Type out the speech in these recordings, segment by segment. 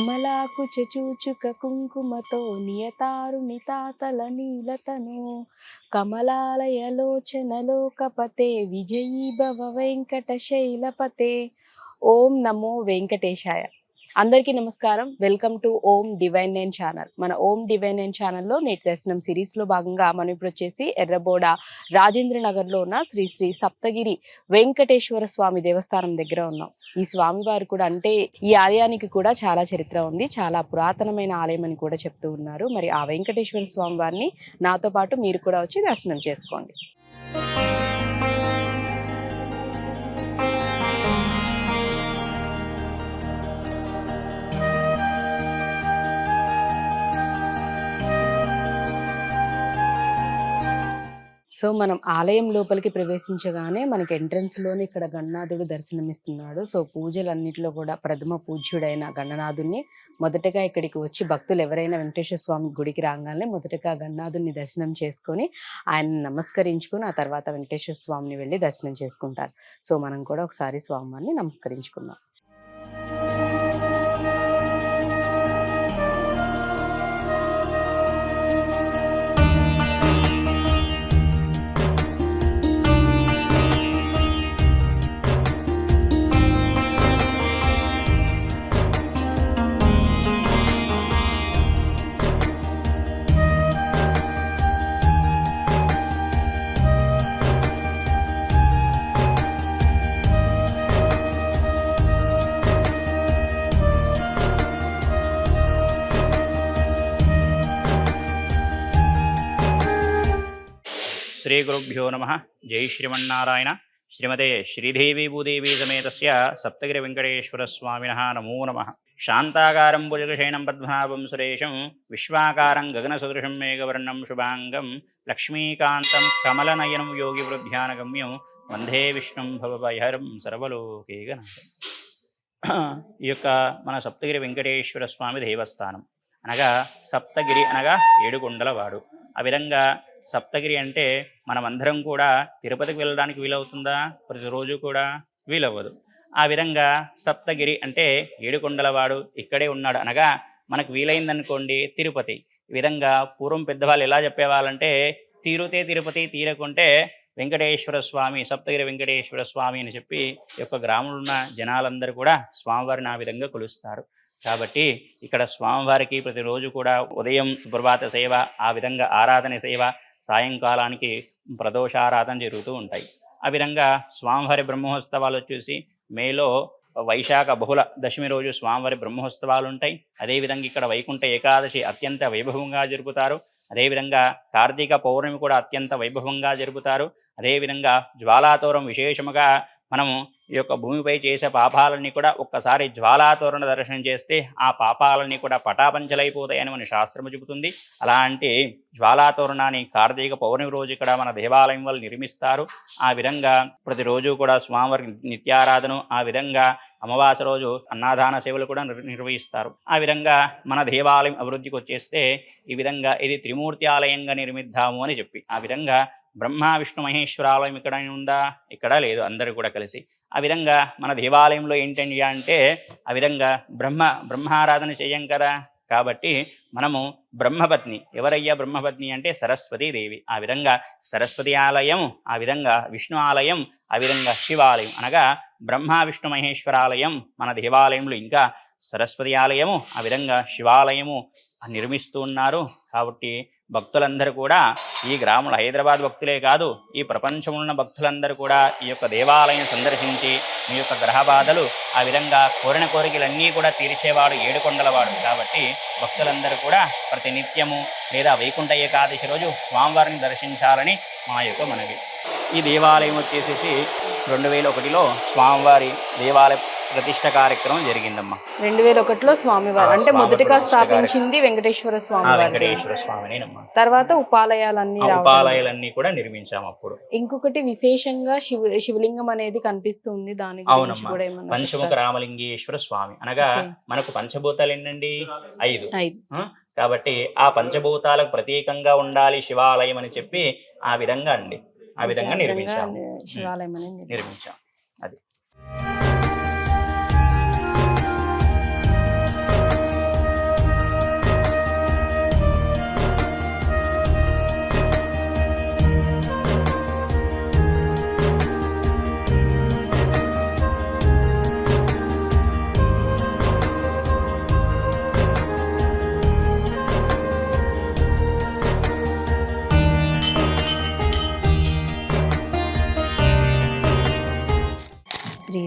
కమలాకు చెచూచుక కుంకుమతో నియతారు నితాతల నీలతను. కమలాలయలోచనలోకపతే విజయీభవ వెంకట శైలపతే ఓం నమో వెంకటేశాయ. అందరికీ నమస్కారం. Welcome to Om divine nine channel. మన ఓం డివైన్ నైన్ ఛానల్లో నేటి దర్శనం సిరీస్లో భాగంగా మనం ఇప్పుడు వచ్చేసి ఎర్రబోడ రాజేంద్ర నగర్లో ఉన్న శ్రీ శ్రీ సప్తగిరి వెంకటేశ్వర స్వామి దేవస్థానం దగ్గర ఉన్నాం. ఈ స్వామి వారు కూడా అంటే ఈ ఆలయానికి కూడా చాలా చరిత్ర ఉంది. చాలా పురాతనమైన ఆలయం అని కూడా చెప్తూ ఉన్నారు. మరి ఆ వెంకటేశ్వర స్వామి వారిని నాతో పాటు మీరు కూడా వచ్చి దర్శనం చేసుకోండి. సో మనం ఆలయం లోపలికి ప్రవేశించగానే మనకి ఎంట్రన్స్లోనే ఇక్కడ గణనాథుడు దర్శనమిస్తున్నాడు. సో పూజలన్నింటిలో కూడా ప్రథమ పూజ్యుడైన గణనాథుని మొదటగా ఇక్కడికి వచ్చి భక్తులు ఎవరైనా వెంకటేశ్వర స్వామి గుడికి రాగానే మొదటగా గణనాథుడిని దర్శనం చేసుకొని ఆయన నమస్కరించుకొని ఆ తర్వాత వెంకటేశ్వర స్వామిని వెళ్ళి దర్శనం చేసుకుంటారు. సో మనం కూడా ఒకసారి స్వామివారిని నమస్కరించుకుందాం. శ్రీగురుభ్యో నమ. జై శ్రీమన్నారాయణ. శ్రీమతే శ్రీదేవి భూదేవి సమేతస్య సప్తగిరి వెంకటేశ్వర స్వామిన నమో నమ. శాంతాకారం భుజగశయనం పద్మనాభం సురేశం విశ్వాకారం గగనసదృశం మేఘవర్ణం శుభాంగం లక్ష్మీకాంతం కమలనయనం యోగి వృద్ధ్యానగమ్యం వందే విష్ణుం భవభయహరం సర్వలోకేగన ఈ యొక్క మన సప్తగిరి వెంకటేశ్వర స్వామి దేవస్థానం అనగా సప్తగిరి అనగా ఏడుకొండలవాడు. ఆ విధంగా సప్తగిరి అంటే మనమందరం కూడా తిరుపతికి వెళ్ళడానికి వీలవుతుందా? ప్రతిరోజు కూడా వీలవ్వదు. ఆ విధంగా సప్తగిరి అంటే ఏడుకొండలవాడు ఇక్కడే ఉన్నాడు. అనగా మనకు వీలైందనుకోండి తిరుపతి. ఈ విధంగా పూర్వం పెద్దవాళ్ళు ఎలా చెప్పేవాళ్ళంటే తీరుతే తిరుపతి తీరకుంటే వెంకటేశ్వర స్వామి సప్తగిరి వెంకటేశ్వర స్వామి అని చెప్పి యొక్క గ్రామంలో ఉన్న జనాలందరూ కూడా స్వామివారిని ఆ విధంగా కొలుస్తారు. కాబట్టి ఇక్కడ స్వామివారికి ప్రతిరోజు కూడా ఉదయం ప్రభాత సేవ ఆ విధంగా ఆరాధన సేవ సాయంకాలానికి ప్రదోషారాధన జరుగుతూ ఉంటాయి. ఆ విధంగా స్వామివారి బ్రహ్మోత్సవాలు వచ్చేసి మేలో వైశాఖ బహుళ దశమి రోజు స్వామివారి బ్రహ్మోత్సవాలు ఉంటాయి. అదేవిధంగా ఇక్కడ వైకుంఠ ఏకాదశి అత్యంత వైభవంగా జరుపుతారు. అదేవిధంగా కార్తీక పౌర్ణమి కూడా అత్యంత వైభవంగా జరుపుతారు. అదేవిధంగా జ్వాలాతోరం విశేషముగా మనము ఈ యొక్క భూమిపై చేసే పాపాలన్నీ కూడా ఒక్కసారి జ్వాలాతోరణ దర్శనం చేస్తే ఆ పాపాలన్నీ కూడా పటాపంచలైపోతాయని మన శాస్త్రము చెబుతుంది. అలాంటి జ్వాలాతోరణాన్ని కార్తీక పౌర్ణమి రోజు ఇక్కడ మన దేవాలయం వాళ్ళు నిర్మిస్తారు. ఆ విధంగా ప్రతిరోజు కూడా స్వామివారికి నిత్యారాధన ఆ విధంగా అమావాస రోజు అన్నదాన సేవలు కూడా నిర్వహిస్తారు. ఆ విధంగా మన దేవాలయం అభివృద్ధికి వచ్చేస్తే ఈ విధంగా ఇది త్రిమూర్తి ఆలయంగా నిర్మిద్దాము అని చెప్పి. ఆ విధంగా బ్రహ్మ విష్ణు మహేశ్వరాలయం ఇక్కడ ఉందా? ఇక్కడ లేదు. అందరూ కూడా కలిసి. ఆ విధంగా మన దేవాలయంలో ఏంటండి అంటే ఆ విధంగా బ్రహ్మ బ్రహ్మారాధన చేయం కదా. కాబట్టి మనము బ్రహ్మపత్ని ఎవరయ్యా బ్రహ్మపత్ని అంటే సరస్వతీదేవి ఆ విధంగా సరస్వతి ఆలయం ఆ విధంగా విష్ణు ఆలయం ఆ విధంగా శివాలయం అనగా బ్రహ్మ విష్ణు మహేశ్వరాలయం మన దేవాలయంలో ఇంకా సరస్వతి ఆలయము ఆ విధంగా శివాలయము నిర్మిస్తూ ఉన్నారు. కాబట్టి భక్తులందరూ కూడా ఈ గ్రామంలో హైదరాబాద్ భక్తులే కాదు ఈ ప్రపంచంలో ఉన్న భక్తులందరూ కూడా ఈ యొక్క దేవాలయం సందర్శించి మీ యొక్క గ్రహ బాధలు ఆ విధంగా కోరిన కోరికలన్నీ కూడా తీర్చేవాడు ఏడుకొండలవాడు. కాబట్టి భక్తులందరూ కూడా ప్రతినిత్యము లేదా వైకుంఠ ఏకాదశి రోజు స్వామివారిని దర్శించాలని మా యొక్క మనవి. ఈ దేవాలయం వచ్చేసేసి రెండు వేల ఒకటిలో స్వామివారి దేవాలయ ప్రతిష్ట కార్యక్రమం జరిగిందమ్మా. రెండు వేల ఒకటిలో స్వామివారు అంటే మొదటిగా స్థాపించింది వెంకటేశ్వర స్వామి వారు వెంకటేశ్వర స్వామినేనమ్మా తర్వాత ఉపాలయాలన్నీ ఉపాలయాలన్నీ కూడా నిర్మించాము అప్పుడు. ఇంకొకటి విశేషంగా శివ శివలింగం అనేది కనిపిస్తుంది. దాని అవునమ్మా. పంచముఖ? రామలింగేశ్వర స్వామి. అనగా. మనకు పంచభూతాలు ఏంటండి ఐదు. కాబట్టి ఆ పంచభూతాలకు ప్రతీకంగా ఉండాలి శివాలయం అని చెప్పి ఆ విధంగా అండి. ఆ విధంగా ఓకే, నిర్మించాము శివాలయం. నిర్మించాం. అది.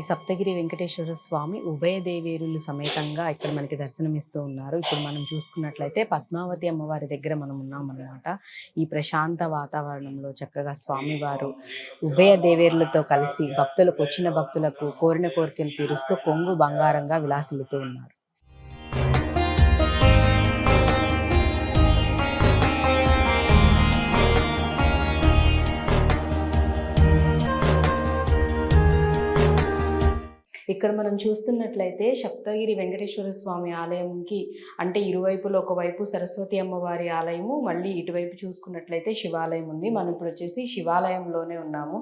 సప్తగిరి వెంకటేశ్వర స్వామి ఉభయ దేవేరులు సమేతంగా ఇక్కడ మనకి దర్శనమిస్తూ ఉన్నారు. ఇప్పుడు మనం చూసుకున్నట్లయితే పద్మావతి అమ్మవారి దగ్గర మనం ఉన్నాం అన్నమాట ఈ ప్రశాంత వాతావరణంలో చక్కగా స్వామివారు ఉభయ దేవేరులతో కలిసి భక్తులకు వచ్చిన భక్తులకు కోరిన కోరికలు తీరుస్తూ కొంగు బంగారంగా విలాసిల్లుతూ ఉన్నారు. ఇక్కడ మనం చూస్తున్నట్లయితే సప్తగిరి వెంకటేశ్వర స్వామి ఆలయంకి అంటే ఇరువైపులో ఒకవైపు సరస్వతి అమ్మవారి ఆలయము మళ్ళీ ఇటువైపు చూసుకున్నట్లయితే శివాలయం ఉంది. మనం ఇప్పుడు వచ్చేసి శివాలయంలోనే ఉన్నాము.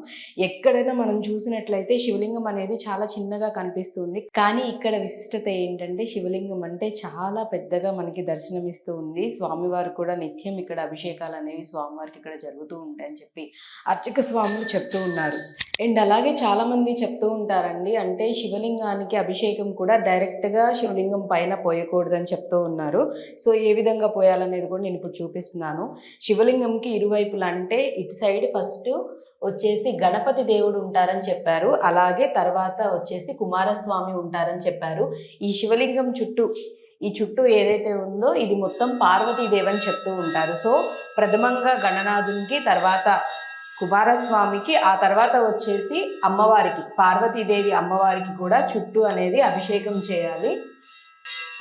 ఎక్కడైనా మనం చూసినట్లయితే శివలింగం అనేది చాలా చిన్నగా కనిపిస్తుంది. కానీ ఇక్కడ విశిష్టత ఏంటంటే శివలింగం అంటే చాలా పెద్దగా మనకి దర్శనమిస్తూ ఉంది. స్వామివారు కూడా నిత్యం ఇక్కడ అభిషేకాలు అనేవి స్వామివారికి ఇక్కడ జరుగుతూ ఉంటాయని చెప్పి అర్చక స్వాములు చెప్తూ ఉన్నారు. అండ్ అలాగే చాలా మంది చెప్తూ ఉంటారండి. అంటే శివలింగానికి అభిషేకం కూడా డైరెక్ట్గా శివలింగం పైన పోయకూడదని చెప్తూ ఉన్నారు. సో ఏ విధంగా పోయాలనేది కూడా నేను ఇప్పుడు చూపిస్తున్నాను. శివలింగంకి ఇరువైపులా అంటే ఇటు సైడ్ ఫస్ట్ వచ్చేసి గణపతి దేవుడు ఉంటారని చెప్పారు. అలాగే తర్వాత వచ్చేసి కుమారస్వామి ఉంటారని చెప్పారు. ఈ శివలింగం చుట్టూ ఈ చుట్టూ ఏదైతే ఉందో ఇది మొత్తం పార్వతీదేవి అని చెప్తూ ఉంటారు. సో ప్రథమంగా గణనాథునికి తర్వాత కుమారస్వామికి ఆ తర్వాత వచ్చేసి అమ్మవారికి పార్వతీదేవి అమ్మవారికి కూడా చుట్టూ అనేది అభిషేకం చేయాలి.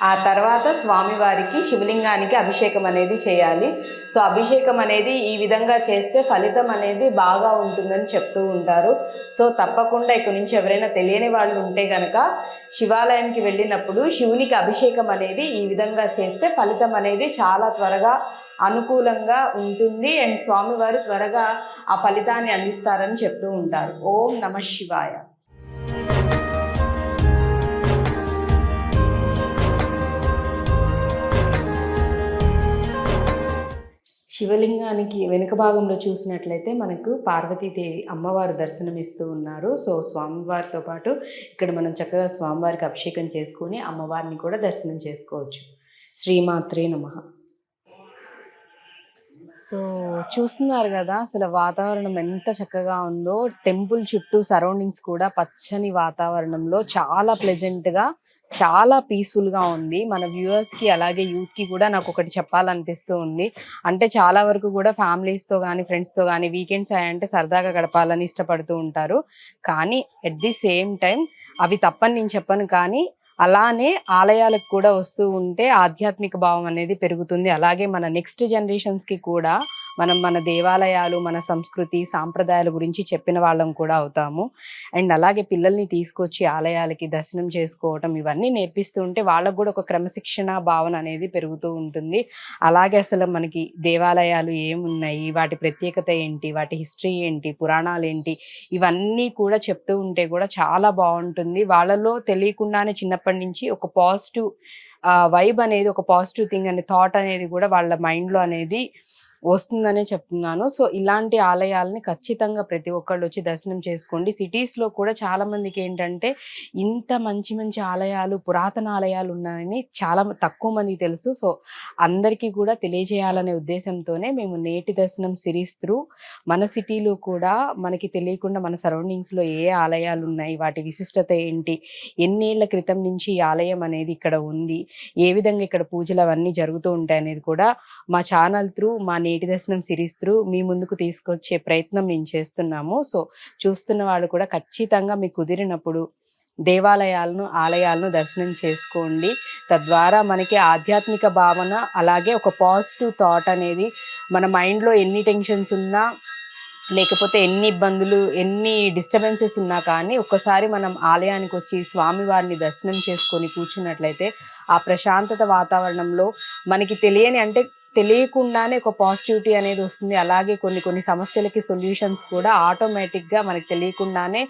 ఆ తర్వాత స్వామివారికి శివలింగానికి అభిషేకం అనేది చేయాలి. సో అభిషేకం అనేది ఈ విధంగా చేస్తే ఫలితం అనేది బాగా ఉంటుందని చెప్తూ ఉంటారు. సో తప్పకుండా ఇక్కడ నుంచి ఎవరైనా తెలియని వాళ్ళు ఉంటే కనుక శివాలయానికి వెళ్ళినప్పుడు శివునికి అభిషేకం అనేది ఈ విధంగా చేస్తే ఫలితం అనేది చాలా త్వరగా అనుకూలంగా ఉంటుంది. అండ్ స్వామివారు త్వరగా ఆ ఫలితాన్ని అందిస్తారని చెప్తూ ఉంటారు. ఓం నమ శివాయ. శివలింగానికి వెనుక భాగంలో చూసినట్లయితే మనకు పార్వతీదేవి అమ్మవారు దర్శనమిస్తూ ఉన్నారు. సో స్వామివారితో పాటు ఇక్కడ మనం చక్కగా స్వామివారికి అభిషేకం చేసుకొని అమ్మవారిని కూడా దర్శనం చేసుకోవచ్చు. శ్రీమాత్రే నమ. సో చూస్తున్నారు కదా అసలు వాతావరణం ఎంత చక్కగా ఉందో. టెంపుల్ చుట్టూ సరౌండింగ్స్ కూడా పచ్చని వాతావరణంలో చాలా ప్లెజెంట్గా చాలా పీస్ఫుల్గా ఉంది. మన వ్యూవర్స్కి అలాగే యూత్కి కూడా నాకు ఒకటి చెప్పాలనిపిస్తూ ఉంది. అంటే చాలా వరకు కూడా ఫ్యామిలీస్తో కానీ ఫ్రెండ్స్తో కానీ వీకెండ్స్ అయ్యంటే సరదాగా గడపాలని ఇష్టపడుతూ ఉంటారు. కానీ ఎట్ ది సేమ్ టైం అవి తప్పని నేను చెప్పను కానీ అలానే ఆలయాలకు కూడా వస్తూ ఉంటే ఆధ్యాత్మిక భావం అనేది పెరుగుతుంది. అలాగే మన నెక్స్ట్ జనరేషన్స్కి కూడా మనం మన దేవాలయాలు మన సంస్కృతి సాంప్రదాయాల గురించి చెప్పిన వాళ్ళం కూడా అవుతాము. అండ్ అలాగే పిల్లల్ని తీసుకొచ్చి ఆలయాలకి దర్శనం చేసుకోవటం ఇవన్నీ నేర్పిస్తూ ఉంటే వాళ్ళకు కూడా ఒక క్రమశిక్షణ భావన అనేది పెరుగుతూ ఉంటుంది. అలాగే అసలు మనకి దేవాలయాలు ఏమున్నాయి? వాటి ప్రత్యేకత ఏంటి? వాటి హిస్టరీ ఏంటి? పురాణాలు ఏంటి? ఇవన్నీ కూడా చెప్తూ ఉంటే కూడా చాలా బాగుంటుంది. వాళ్ళలో తెలియకుండానే చిన్నప్పటి నుంచి ఒక పాజిటివ్ వైబ్ అనేది ఒక పాజిటివ్ థింగ్ అనే థాట్ అనేది కూడా వాళ్ళ మైండ్లో అనేది వస్తుందనే చెప్తున్నాను. సో ఇలాంటి ఆలయాలని ఖచ్చితంగా ప్రతి ఒక్కళ్ళు వచ్చి దర్శనం చేసుకోండి. సిటీస్లో కూడా చాలా మందికి ఏంటంటే ఇంత మంచి మంచి ఆలయాలు పురాతన ఆలయాలు ఉన్నాయని చాలా తక్కువ మందికి తెలుసు. సో అందరికీ కూడా తెలియజేయాలనే ఉద్దేశంతోనే మేము నేటి దర్శనం సిరీస్ త్రూ మన సిటీలో కూడా మనకి తెలియకుండా మన సరౌండింగ్స్లో ఏ ఆలయాలు ఉన్నాయి వాటి విశిష్టత ఏంటి ఎన్నేళ్ళ క్రితం నుంచి ఈ ఆలయం అనేది ఇక్కడ ఉంది ఏ విధంగా ఇక్కడ పూజలు అవన్నీ జరుగుతూ ఉంటాయి అనేది కూడా మా ఛానల్ త్రూ మా నేటి దర్శనం సిరీస్ త్రూ మీ ముందుకు తీసుకొచ్చే ప్రయత్నం మేము చేస్తున్నాము. సో చూస్తున్న వాళ్ళు కూడా ఖచ్చితంగా మీకు కుదిరినప్పుడు దేవాలయాలను ఆలయాలను దర్శనం చేసుకోండి. తద్వారా మనకి ఆధ్యాత్మిక భావన అలాగే ఒక పాజిటివ్ థాట్ అనేది మన మైండ్లో ఎన్ని టెన్షన్స్ ఉన్నా లేకపోతే ఎన్ని ఇబ్బందులు ఎన్ని డిస్టర్బెన్సెస్ ఉన్నా కానీ ఒక్కసారి మనం ఆలయానికి వచ్చి స్వామివారిని దర్శనం చేసుకొని కూర్చున్నట్లయితే ఆ ప్రశాంతత వాతావరణంలో మనకి తెలియని అంటే తెలియకుండానే ఒక పాజిటివిటీ అనేది వస్తుంది. అలాగే కొన్ని కొన్ని సమస్యలకి సొల్యూషన్స్ కూడా ఆటోమేటిక్గా మనకి తెలియకుండానే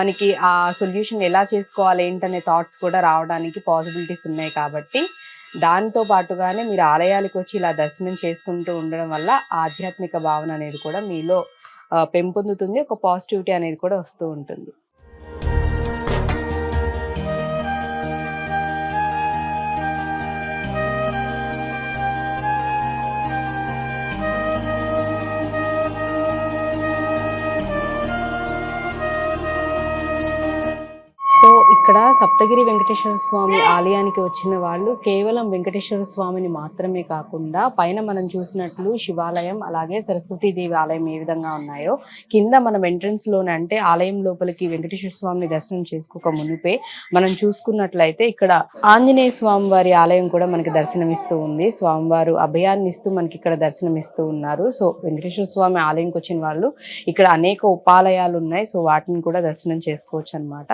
మనకి ఆ సొల్యూషన్ ఎలా చేసుకోవాలి ఏంటనే థాట్స్ కూడా రావడానికి పాసిబిలిటీస్ ఉన్నాయి కాబట్టి దానితో పాటుగానే మీరు ఆలయాలకు వచ్చి ఇలా దర్శనం చేసుకుంటూ ఉండడం వల్ల ఆధ్యాత్మిక భావన అనేది కూడా మీలో పెంపొందుతుంది. ఒక పాజిటివిటీ అనేది కూడా వస్తూ ఉంటుంది. ఇక్కడ సప్తగిరి వెంకటేశ్వర స్వామి ఆలయానికి వచ్చిన వాళ్ళు కేవలం వెంకటేశ్వర స్వామిని మాత్రమే కాకుండా పైన మనం చూసినట్లు శివాలయం అలాగే సరస్వతీదేవి ఆలయం ఏ విధంగా ఉన్నాయో కింద మనం ఎంట్రన్స్లోనే అంటే ఆలయం లోపలికి వెంకటేశ్వర స్వామిని దర్శనం చేసుకోక మునిపే మనం చూసుకున్నట్లయితే ఇక్కడ ఆంజనేయ స్వామి వారి ఆలయం కూడా మనకి దర్శనమిస్తూ ఉంది. స్వామివారు అభయాన్ని ఇస్తూ మనకి ఇక్కడ దర్శనమిస్తూ ఉన్నారు. సో వెంకటేశ్వర స్వామి ఆలయంకి వచ్చిన వాళ్ళు ఇక్కడ అనేక ఉపాలయాలు ఉన్నాయి. సో వాటిని కూడా దర్శనం చేసుకోవచ్చు అన్నమాట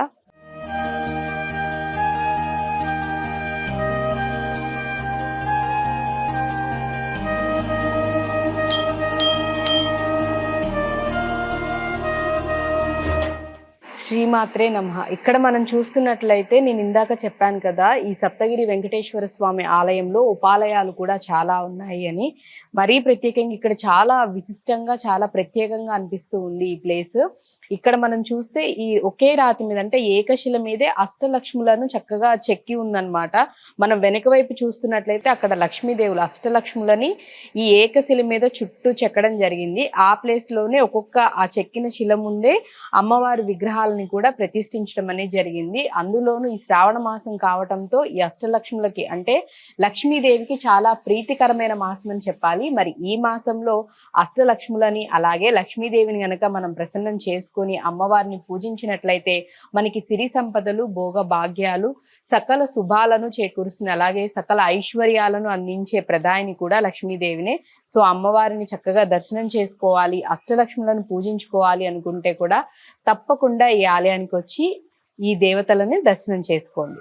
శ్రీమాత్రే నమ. ఇక్కడ మనం చూస్తున్నట్లయితే నేను ఇందాక చెప్పాను కదా ఈ సప్తగిరి వెంకటేశ్వర స్వామి ఆలయంలో ఉపాలయాలు కూడా చాలా ఉన్నాయి అని. మరీ ప్రత్యేకంగా ఇక్కడ చాలా విశిష్టంగా చాలా ప్రత్యేకంగా అనిపిస్తూ ఉంది ఈ ప్లేస్. ఇక్కడ మనం చూస్తే ఈ ఒకే రాతి మీద అంటే ఏకశిల మీదే అష్టలక్ష్ములను చక్కగా చెక్కి ఉందన్నమాట. మనం వెనక వైపు చూస్తున్నట్లయితే అక్కడ లక్ష్మీదేవులు అష్టలక్ష్ములని ఈ ఏకశిల మీద చుట్టూ చెక్కడం జరిగింది. ఆ ప్లేస్లోనే ఒక్కొక్క ఆ చెక్కిన శిల ముందే అమ్మవారి విగ్రహాలని కూడా ప్రతిష్ఠించడం అనేది జరిగింది. అందులోనూ ఈ శ్రావణ మాసం కావటంతో ఈ అష్టలక్ష్ములకి అంటే లక్ష్మీదేవికి చాలా ప్రీతికరమైన మాసం అని చెప్పాలి. మరి ఈ మాసంలో అష్టలక్ష్ములని అలాగే లక్ష్మీదేవిని గనక మనం ప్రసన్నం చేసుకుని అమ్మవారిని పూజించినట్లయితే మనకి సిరి సంపదలు భోగ భాగ్యాలు సకల శుభాలను చేకూరుస్తుంది. అలాగే సకల ఐశ్వర్యాలను అందించే ప్రధాని కూడా లక్ష్మీదేవినే. సో అమ్మవారిని చక్కగా దర్శనం చేసుకోవాలి అష్టలక్ష్ములను పూజించుకోవాలి అనుకుంటే కూడా తప్పకుండా ఈ ఆలయానికి వచ్చి ఈ దేవతలని దర్శనం చేసుకోండి.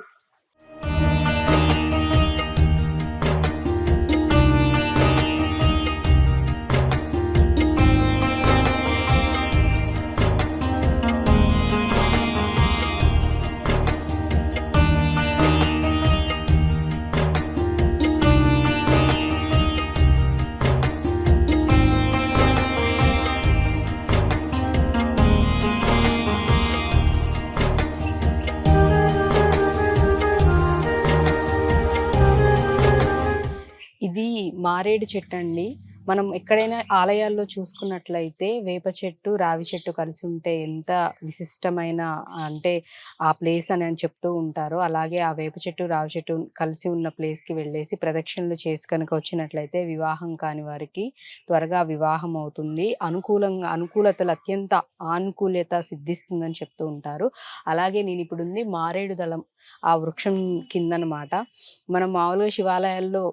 మారేడు చెట్టు అండి మనం ఎక్కడైనా ఆలయాల్లో చూసుకున్నట్లయితే వేప చెట్టు రావి చెట్టు కలిసి ఉంటే ఎంత విశిష్టమైన అంటే ఆ ప్లేస్ అని అని చెప్తూ ఉంటారు. అలాగే ఆ వేప చెట్టు రావి చెట్టు కలిసి ఉన్న ప్లేస్కి వెళ్ళేసి ప్రదక్షిణలు చేసి కనుక వచ్చినట్లయితే వివాహం కాని వారికి త్వరగా వివాహం అవుతుంది. అనుకూలంగా అనుకూలతలు అత్యంత ఆనుకూల్యత సిద్ధిస్తుందని చెప్తూ ఉంటారు. అలాగే నేను ఇప్పుడు ఉంది మారేడు దళం ఆ వృక్షం కిందనమాట. మనం మామూలుగా శివాలయాల్లో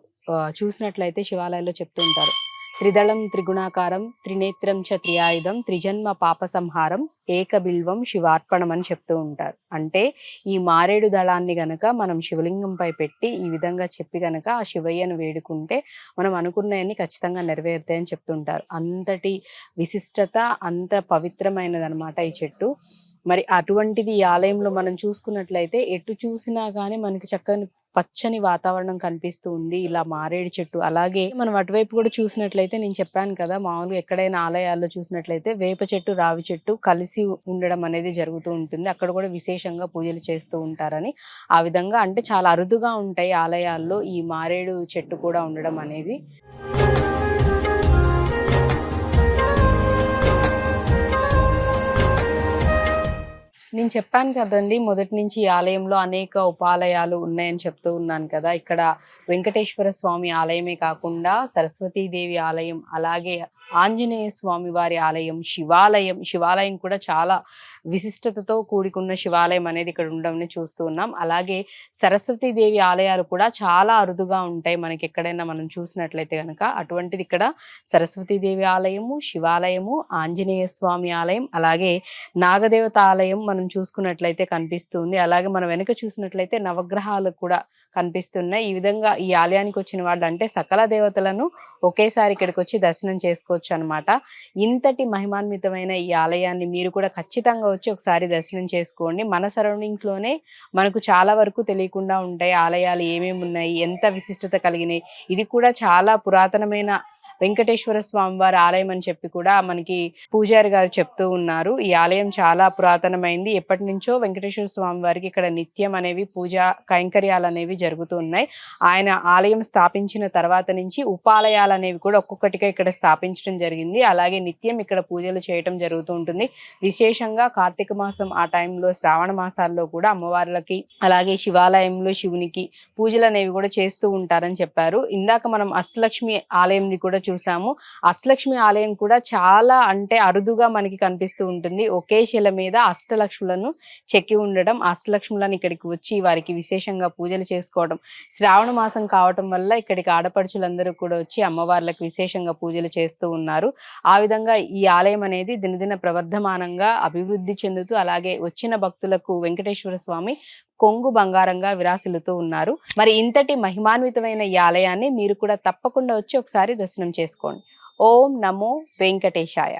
చూసినట్లయితే శివాలయాల్లో చెప్తూ ఉంటారు. త్రిదళం త్రిగుణాకారం త్రినేత్రం చ త్రియాయుధం త్రిజన్మ పాప సంహారం ఏకబిల్వం శివార్పణం అని చెప్తూ ఉంటారు. అంటే ఈ మారేడు దళాన్ని గనక మనం శివలింగంపై పెట్టి ఈ విధంగా చెప్పి గనక ఆ శివయ్యను వేడుకుంటే మనం అనుకున్నవన్నీ ఖచ్చితంగా నెరవేరుతాయని చెప్తుంటారు అంతటి విశిష్టత అంత పవిత్రమైనది అనమాట ఈ చెట్టు. మరి అటువంటిది ఈ ఆలయంలో మనం చూసుకున్నట్లయితే ఎటు చూసినా కానీ మనకి చక్కని పచ్చని వాతావరణం కనిపిస్తూ ఉంది. ఇలా మారేడు చెట్టు అలాగే మనం అటువైపు కూడా చూసినట్లయితే నేను చెప్పాను కదా మామూలుగా ఎక్కడైనా ఆలయాల్లో చూసినట్లయితే వేప చెట్టు రావి చెట్టు కలిసి ఉండడం అనేది జరుగుతూ ఉంటుంది. అక్కడ కూడా విశేషంగా పూజలు చేస్తూ ఉంటారని. ఆ విధంగా అంటే చాలా అరుదుగా ఉంటాయి ఆలయాల్లో ఈ మారేడు చెట్టు కూడా ఉండడం అనేది. నేను చెప్పాను కదండి మొదటి నుంచి ఈ ఆలయంలో అనేక ఉపాలయాలు ఉన్నాయని చెప్తూ ఉన్నాను కదా. ఇక్కడ వెంకటేశ్వర స్వామి ఆలయమే కాకుండా సరస్వతీదేవి ఆలయం అలాగే ఆంజనేయ స్వామి వారి ఆలయం శివాలయం శివాలయం కూడా చాలా విశిష్టతతో కూడుకున్న శివాలయం అనేది ఇక్కడ ఉండడం చూస్తూ ఉన్నాం. అలాగే సరస్వతీదేవి ఆలయాలు కూడా చాలా అరుదుగా ఉంటాయి. మనకి ఎక్కడైనా మనం చూసినట్లయితే కనుక అటువంటిది ఇక్కడ సరస్వతీదేవి ఆలయము శివాలయము ఆంజనేయ స్వామి ఆలయం అలాగే నాగదేవత ఆలయం మనం చూసుకున్నట్లయితే కనిపిస్తుంది. అలాగే మనం వెనుక చూసినట్లయితే నవగ్రహాలు కూడా కనిపిస్తున్నాయి ఈ విధంగా ఈ ఆలయానికి వచ్చిన వాళ్ళు అంటే సకల దేవతలను ఒకేసారి ఇక్కడికి వచ్చి దర్శనం చేసుకోవచ్చు అనమాట ఇంతటి మహిమాన్వితమైన ఈ ఆలయాన్ని మీరు కూడా ఖచ్చితంగా వచ్చి ఒకసారి దర్శనం చేసుకోండి. మన సరౌండింగ్స్లోనే మనకు చాలా వరకు తెలియకుండా ఉంటాయి ఆలయాలు ఏమేమి ఉన్నాయి ఎంత విశిష్టత కలిగినాయి. ఇది కూడా చాలా పురాతనమైన వెంకటేశ్వర స్వామి వారి ఆలయం అని చెప్పి కూడా మనకి పూజారి గారు చెప్తూ ఉన్నారు. ఈ ఆలయం చాలా పురాతనమైంది. ఎప్పటి నుంచో వెంకటేశ్వర స్వామి వారికి ఇక్కడ నిత్యం అనేవి పూజ కైంకర్యాలు అనేవి జరుగుతూ ఉన్నాయి. ఆయన ఆలయం స్థాపించిన తర్వాత నుంచి ఉపాలయాలు అనేవి కూడా ఒక్కొక్కటిగా ఇక్కడ స్థాపించడం జరిగింది. అలాగే నిత్యం ఇక్కడ పూజలు చేయటం జరుగుతూ ఉంటుంది. విశేషంగా కార్తీక మాసం ఆ టైంలో శ్రావణ మాసాల్లో కూడా అమ్మవార్లకి అలాగే శివాలయంలో శివునికి పూజలు అనేవి కూడా చేస్తూ ఉంటారని చెప్పారు. ఇందాక మనం అష్టలక్ష్మి ఆలయంని కూడా చూసాము. అష్టలక్ష్మి ఆలయం కూడా చాలా అంటే అరుదుగా మనకి కనిపిస్తూ ఉంటుంది. ఒకే శిల మీద అష్టలక్ష్ములను చెక్కి ఉండడం అష్టలక్ష్ములను ఇక్కడికి వచ్చి వారికి విశేషంగా పూజలు చేసుకోవడం శ్రావణ మాసం కావటం వల్ల ఇక్కడికి ఆడపడుచులందరూ కూడా వచ్చి అమ్మవార్లకు విశేషంగా పూజలు చేస్తూ ఉన్నారు. ఆ విధంగా ఈ ఆలయం అనేది దినదిన ప్రవర్ధమానంగా అభివృద్ధి చెందుతూ అలాగే వచ్చిన భక్తులకు వెంకటేశ్వర స్వామి కొంగు బంగారంగా విరాసిల్లుతూ ఉన్నారు. మరి ఇంతటి మహిమాన్వితమైన ఈ ఆలయాన్ని మీరు కూడా తప్పకుండా వచ్చి ఒకసారి దర్శనం చేసుకోండి. ఓం నమో వెంకటేశాయ.